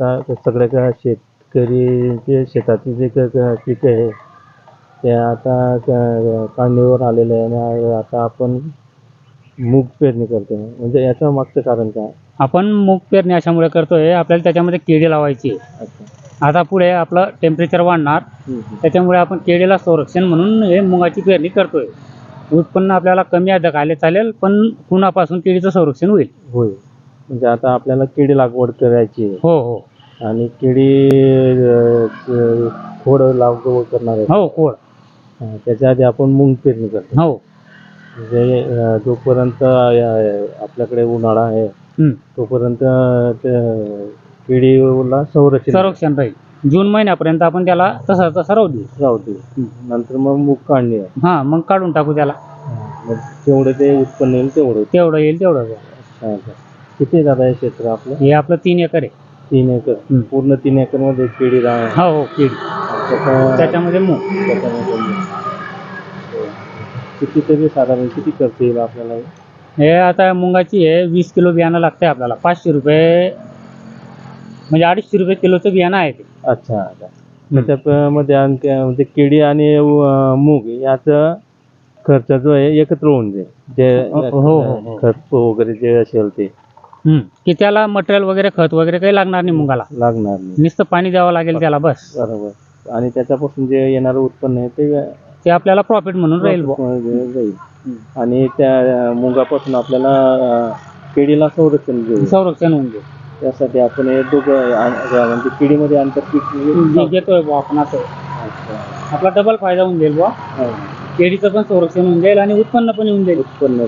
आता ते सगळ्या का शेतकरी जे शेताची जे क- क- पिकं आहे ते आता काढणीवर आलेले आहे आणि आता आपण मूग पेरणी करतो. म्हणजे याच्या मागचं कारण काय? आपण मूग पेरणी अशामुळे करतोय आपल्याला त्याच्यामध्ये केळी लावायची. आता पुढे आपलं टेम्परेचर वाढणार. त्याच्यामुळे आपण केळीला संरक्षण म्हणून हे मुगाची पेरणी करतोय. उत्पन्न आपल्याला कमी अधिक आले चालेल पण उन्हापासून केळीचं संरक्षण होईल. होय म्हणजे आता आपल्याला केळी लागवड करायची आहे. हो हो. आणि केळी अं, खोड लागवड करणार आहे. हो कोळ हा, त्याच्या आधी आपण मूग पेरणी करतो. हो. म्हणजे अं, जोपर्यंत अं, आपल्याकडे उन्हाळा आहे हम्म. तोपर्यंत केळीला संरक्षण संरक्षण राहील. जून महिन्यापर्यंत आपण त्याला तसा तसा राहू देऊ. राहू दे नंतर मग मूग काढणी. आहे हा मग काढून टाकू त्याला. मग जेवढं ते उत्पन्न येईल तेवढं. तेवढं येईल तेवढं. किती दादा आहे क्षेत्र आपलं? हे आपलं तीन एकर आहे. तीन एकर. पूर्ण तीन एकरमध्ये केळी राह हो हो केळी. त्याचा- त्याच्यामध्ये मूग. त्याच्यामध्ये मूग. किती तरी साधारण किती खर्च येईल आपल्याला हे? हे आता मुंगाची आहे वीस किलो बियाणं लागतंय आपल्याला. पाचशे रुपये म्हणजे अडीचशे रुपये किलोचं बियाणं आहे ते. अच्छा अच्छा. त्याच्यामध्ये आणखी म्हणजे केळी आणि अं, मूग याचा खर्च जो आहे एकत्र होऊन जाईल. जे हो, हो, हो. खत वगैरे जे असेल ते. हम्म. की त्याला मटेरियल वगैरे खत वगैरे काही लागणार नाही मुंगाला. लागणार नाही. नुसतं पाणी द्यावं लागेल त्याला बस. बरोबर. आणि त्याच्यापासून जे येणारं उत्पन्न आहे ते ते आपल्याला प्रॉफिट म्हणून राहील बुवा. जाईल आणि त्या मुगापासून आपल्याला अं, केळीला संरक्षण संरक्षण होऊन जाईल. त्यासाठी आपण हे दोघं म्हणजे केळीमध्ये आंतरपीक जे घेतोय बुवा आपण असं अच्छा. आपला डबल फायदा होऊन जाईल बुवा. हा. केळीचं पण संरक्षण होऊन जाईल आणि उत्पन्न पण येऊन जाईल. उत्पन्न